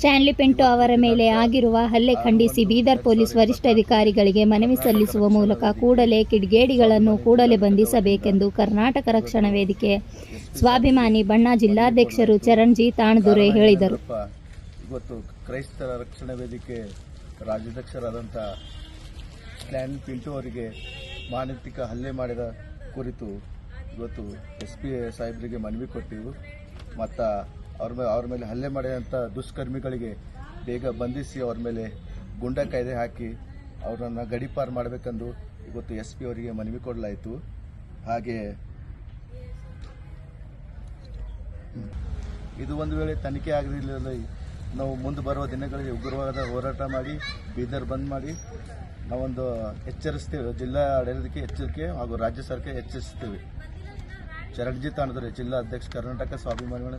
Stanley Pinto ಅವರ ಮೇಲೆ ಆಗಿರುವ ಹಲ್ಲೆ ಖಂಡಿಸಿ ಬೀದರ್ ಪೊಲೀಸ್ ವರಿಷ್ಠಾಧಿಕಾರಿಗಳಿಗೆ ಮನವಿ ಸಲ್ಲಿಸುವ ಮೂಲಕ ಕೂಡಲೇ ಕಿಡಿಗೇಡಿಗಳನ್ನು ಕೂಡಲೇ ಬಂಧಿಸಬೇಕೆಂದು ಕರ್ನಾಟಕ ರಕ್ಷಣಾ ವೇದಿಕೆ ಸ್ವಾಭಿಮಾನಿ ಬಣ್ಣ ಜಿಲ್ಲಾಧ್ಯಕ್ಷರು ಚರಣ್ಜಿ ತಾಣದುರೆ ಹೇಳಿದರು. ಇವತ್ತು ಕ್ರೈಸ್ತರ ರಕ್ಷಣಾ ವೇದಿಕೆ ರಾಜ್ಯಾಧ್ಯಕ್ಷರಾದಂಥ ಸ್ಟ್ಯಾನ್ ಪಿಂಟು ಅವರಿಗೆ ಮಾನಸಿಕ ಹಲ್ಲೆ ಮಾಡಿದ ಕುರಿತು ಇವತ್ತು ಎಸ್ ಪಿ ಸಾಹೇಬರಿಗೆ ಮನವಿ ಕೊಟ್ಟಿವು. ಮತ್ತು ಅವ್ರ ಮೇಲೆ ಅವ್ರ ಮೇಲೆ ಹಲ್ಲೆ ಮಾಡಿದಂಥ ದುಷ್ಕರ್ಮಿಗಳಿಗೆ ಬೇಗ ಬಂಧಿಸಿ ಅವ್ರ ಮೇಲೆ ಗುಂಡ ಕಾಯ್ದೆ ಹಾಕಿ ಅವರನ್ನು ಗಡಿಪಾರು ಮಾಡಬೇಕೆಂದು ಇವತ್ತು ಎಸ್ ಪಿ ಅವರಿಗೆ ಮನವಿ ಕೊಡಲಾಯಿತು. ಹಾಗೆ ಇದು ಒಂದು ವೇಳೆ ತನಿಖೆ ಆಗಿರಲಿಲ್ಲ ನಾವು ಮುಂದೆ ಬರುವ ದಿನಗಳಲ್ಲಿ ಉಗ್ರವಾದ ಹೋರಾಟ ಮಾಡಿ, ಬೀದರ್ ಬಂದ್ ಮಾಡಿ ನಾವೊಂದು ಎಚ್ಚರಿಸ್ತೇವೆ. ಜಿಲ್ಲಾ ಆಡಳಿತಕ್ಕೆ ಎಚ್ಚರಿಕೆ ಹಾಗೂ ರಾಜ್ಯ ಸರ್ಕಾರ ಎಚ್ಚರಿಸ್ತೇವೆ ಚರಣಜಿತ್ ತಾಣದರೆ ಜಿಲ್ಲಾ ಅಧ್ಯಕ್ಷ ಕರ್ನಾಟಕ ಸ್ವಾಭಿಮಾನಿ ಬಣ